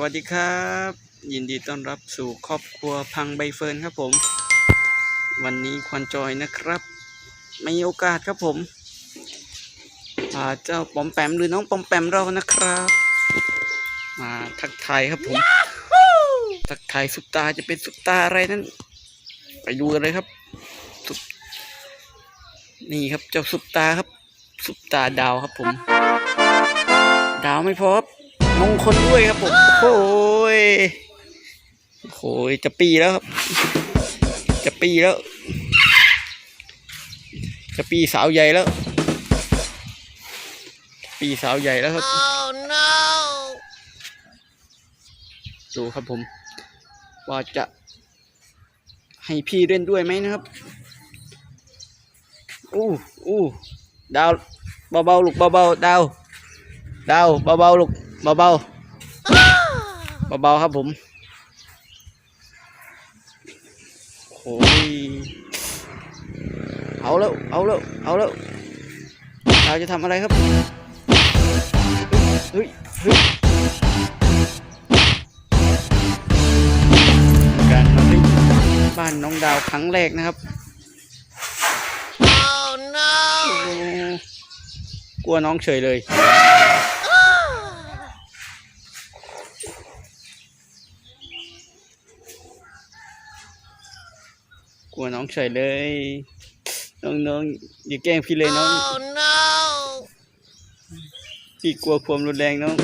วัสดีครับ ยินดีต้อนรับสู่ครอบครัวพังใบเฟิร์นครับผม วันนี้ควันจอยนะครับมีโอกาสครับผมพาเจ้าปอมแปมหรือน้องปอมแปมเรานะครับ มาทักทายครับผม ทักทายซุปตาจะเป็นซุปตาอะไรนั้น ไปดูกันเลยครับนี่ครับเจ้าซุปตาครับซุปตาดาวครับผม ดาวไม่พอครับ มงคลด้วยครับผมโอ้ยโอ้ยจะปีแล้วครับ จะปีแล้ว จะปีสาวใหญ่แล้ว ปีสาวใหญ่แล้วครับ Oh no! ดูครับผม ว่าจะให้พี่เล่นด้วยไหมนะครับ อู้อู้ดาวเบาๆลูกเบาๆดาว ดาวเบาๆลูก เบาๆเบาๆครับผมโอ้ยเอาแล้ว เอาแล้ว เอาแล้วดาวจะทำอะไรครับ เฮ้ยเฮ้ยการมาเล่นบ้านน้องดาวครั้งแรกนะครับ Oh no! โอ้กลัวน้องเฉยเลย กลัวน้องเฉยเลย น้องน้องอย่าแกล้งพี่เลยน้อง Oh no! พี่กลัวความรุนแรงน้อง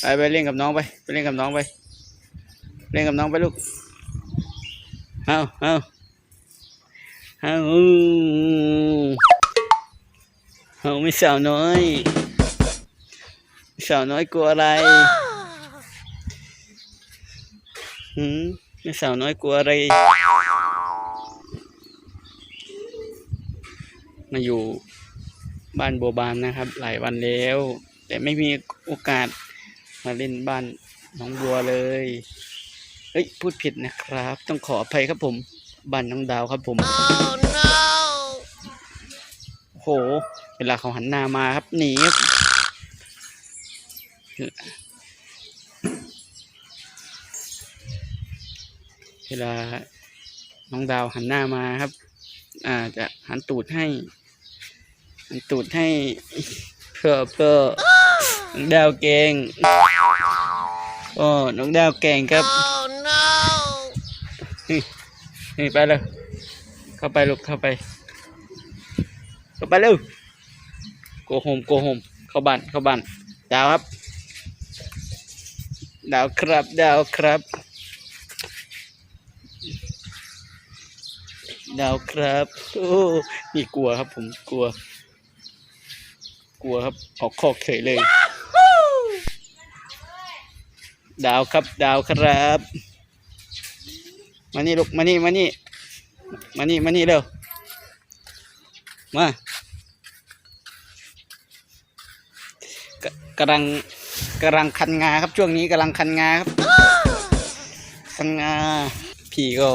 ไปไปเล่นกับน้องไปไปเล่นกับน้องไป เล่นกับน้องไปลูกเอาเอาเอาเอาไม่สาวน้อย สาวน้อยกลัวอะไรหืมไม่สาวน้อยกลัวอะไร มาอยู่บ้านบัวบานนะครับ หลายวันแล้ว แต่ไม่มีโอกาสมาเล่นบ้านน้องบัวเลยเฮ้ยพูดผิดนะครับ ต้องขออภัยครับผมบ้านน้องดาวครับผม Oh no! โห เวลาเขาหันหน้ามาครับหนีครับเวลาน้องดาวหันหน้ามาครับ อ่าจะหันตูดให้ ตูดให้เพื่อเพื่อน้องดาวเก่งโอ้น้องดาวเก่งครับนี่ไปเลยเข้าไปลูกเข้าไป เข้าไปเร็วโกโฮมโกโฮมเข้าบ้านเข้าบ้านดาวครับ ดาวครับดาวครับดาวครับ โอ้มีกลัวครับผมกลัว กลัวครับออกคอกเฉยเลย ดาวครับดาวครับ มานี่ลูกมานี่มานี่มานี่มานี่เร็วมากกำลังกำลังคันงาครับช่วงนี้กำลังคันงาครับคันงาพี่ก็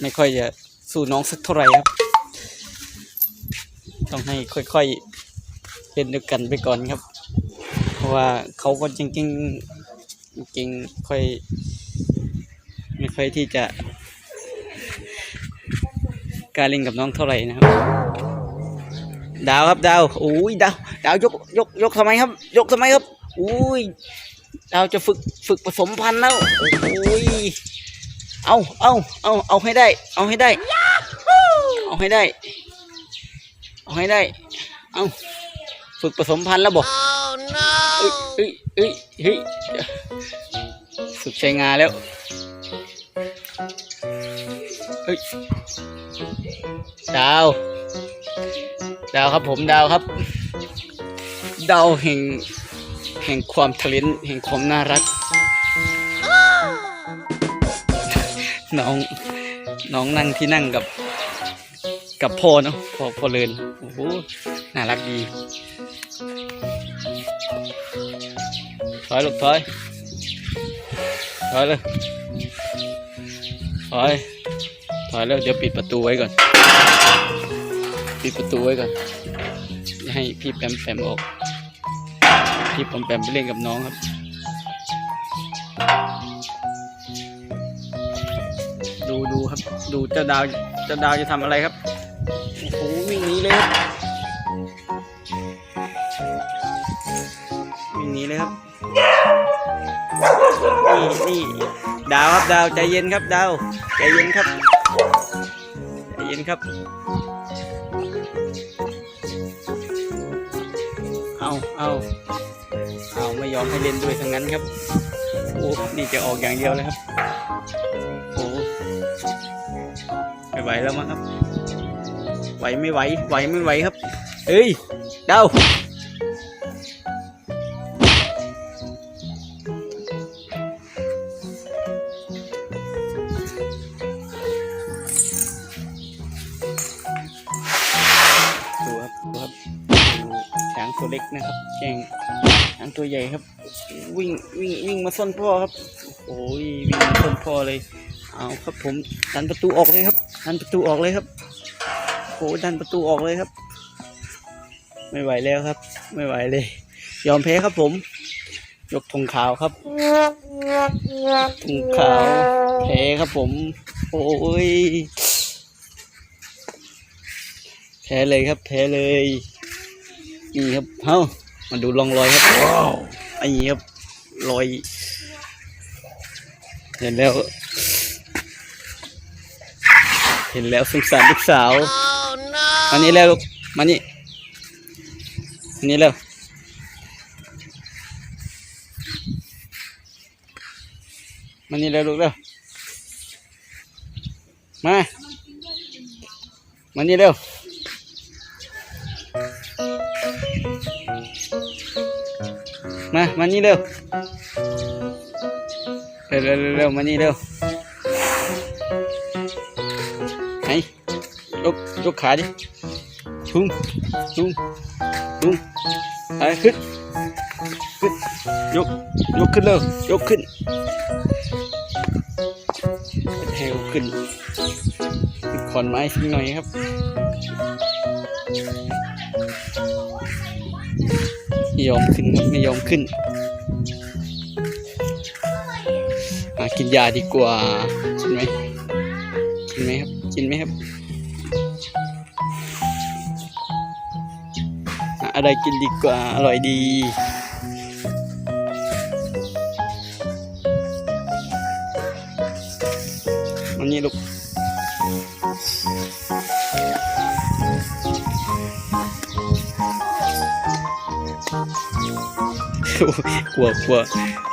ไม่ค่อยจะสู้น้องสักเท่าไหร่ครับ ต้องให้ค่อยๆ เล่นด้วยกันไปก่อนครับ เพราะว่าเขาก็จริงๆจริงๆค่อยไม่ค่อยที่จะกล้ารเล่นกับน้องเท่าไหร่นะครับ ดาวครับดาวอุ้ยดาวดาวยกยกยกทำไมครับ ยกทำไมครับอุ้ยดาวจะฝึกฝึกผสมพันธุ์แล้วอุ้ยเอาเอาเอาเอาให้ได้ เอาให้ได้ เอาให้ได้ เอาให้ได้ เอา ฝึกผสมพันธุ์แล้วบอก Oh เอ้ย no! เอ้ยเอ้ยเฮ้ยฝึกใช้งานแล้วเฮ้ยดาว ดาวครับผมดาวครับ ดาวแห่งแห่งความทะเลนแห่งความน่ารัก น้องน้องนั่งที่นั่งกับ กับพ่อเนาะพ่อพ่อเลินโอ้โหน่ารักดี ถอยลูกถอยถอยเลยถอยถอยแล้วเดี๋ยวปิดประตูไว้ก่อน ปิดประตูไว้ก่อน ให้พี่แปมแปมออก พี่ผมแปมไปเล่นกับน้องครับดูดูครับ ดูเจ้าดาวเจ้าดาวจะทำอะไรครับโอ้โหวิ่งหนีเลยครับ นี่ดาวครับดาวใจเย็นครับดาวใจเย็นครับใจเย็นครับ เอาเอาเอาไม่ยอมให้เล่นด้วยทั้งนั้นครับโอ้นี่จะออกอย่างเดียวเลยครับโอ้ไม่ไหวแล้วมั้งครับ ไหวไม่ไหวไหวไม่ไหวครับเอ้ยดาว เล็กนะครับแข่งช้างตัวใหญ่ครับ วิ่งวิ่งวิ่งมาซ่อนพ่อครับโอ้ยวิ่งมาซ่อนพ่อเลยเอาครับผมดันประตูออกเลยครับดันประตูออกเลยครับโอ้ดันประตูออกเลยครับ ไม่ไหวแล้วครับ ไม่ไหวเลย ยอมแพ้ครับผม ยกธงขาวครับธงขาวแพ้ครับผม โอ้ยแพ้เลยครับแพ้เลย นี่ครับเฮ้ามาดูร่องรอยครับว้าวไอ้นี่ครับรอย เห็นแล้ว เห็นแล้วสงสารลูกสาวมานี่แล้วลูกมานี่มานี่แล้วมานี่แล้วลูกแล้วมามานี่เร็ว มา มานี่เร็วเร็ว เร็วเร็วเร็วมานี่เร็วไหนยกยกขาดิชุ่มชุ่มชุ่มไปขึ้น ขึ้น ยก ยกขึ้นเร็ว ยกขึ้นเทวขึ้นขึ้น ขอนไม้สักหน่อยครับ ไม่ยอมขึ้นไม่ยอมขึ้นหากินยาดีกว่ากินไหมกินไหมครับกินไหมครับอะไรกินดีกว่าอร่อยดีมันนี่ลูก กลัวกลัว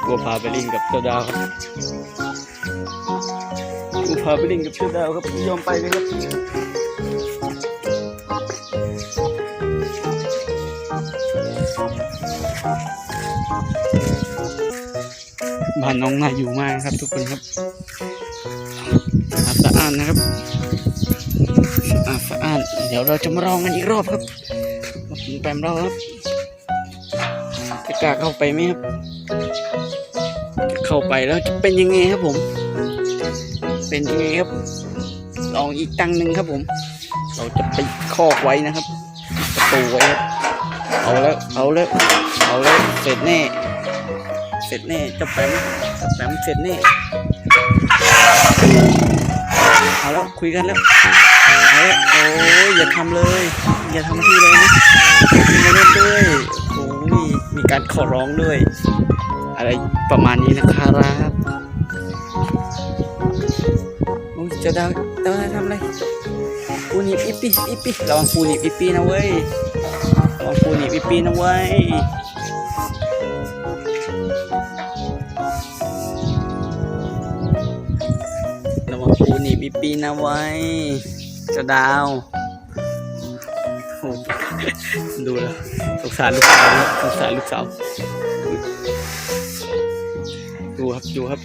กลัวพาไปลิงกับเจ้าดาวครับกลัวพาไปลิงกับเจ้าดาวครับไม่ยอมไปเลยครับบ้านน้องน่าอยู่มากครับทุกคนครับสะอาดนะครับสะอาดสะอาดเดี๋ยวเราจะมาลองกันอีกรอบครับมาแปมเราครับ กล้าเข้าไปไหมครับ เข้าไปแล้วจะเป็นยังไงครับผม เป็นยังไงครับ ลองอีกตั้งหนึ่งครับผม เราจะไปคอกไว้นะครับ ประตูไว้ครับ เอาแล้ว เอาแล้ว เอาแล้ว เสร็จแน่ เสร็จแน่จะแปมจะแปมเสร็จแน่ เอาแล้วคุยกันแล้วเอาแล้วโอ้ยอย่าทำเลย อย่าทำพี่เลยนะม่เล่นด้วย โอ้ยมีการขอร้องด้วย อะไรประมาณนี้นะครับโอ้ยจะดาวดาวทำอะไรปูนีบอิปปี้อิปปี้ระวังปูนีบอิปปี้นะเว้ยระวังปูนีบอิปปี้นะเว้ยระวังปูนีบอิปปี้นะเว้ยจะดาวโอ้ ดูแล้วสงสารลูกสาวสงสารลูกสาวดูครับดูครับ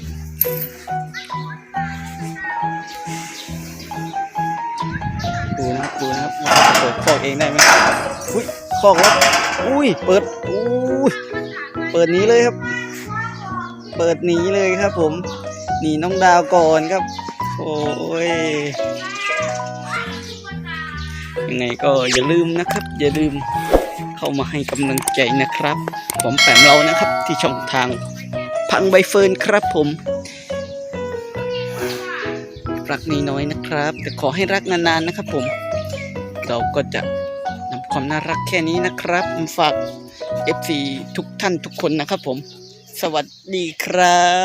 ดูนะครับดูนะครับเปิดคอกเองได้ไหมอุ้ยคอกแล้วอุ้ยเปิดอุ้ยเปิดนี้เลยครับ เปิดหนีเลยครับ ผมหนีน้องดาวก่อนครับ โอ้ย ยังไงก็อย่าลืมนะครับ อย่าลืมเข้ามาให้กำลังใจนะครับ ผมแปมเรานะครับที่ช่องทางพังใบเฟิร์นครับผมรักน้อยๆนะครับ แต่ขอให้รักนานๆนะครับผม เราก็จะนำความน่ารักแค่นี้นะครับฝาก FC ทุกท่านทุกคนนะครับผม สวัสดีครับ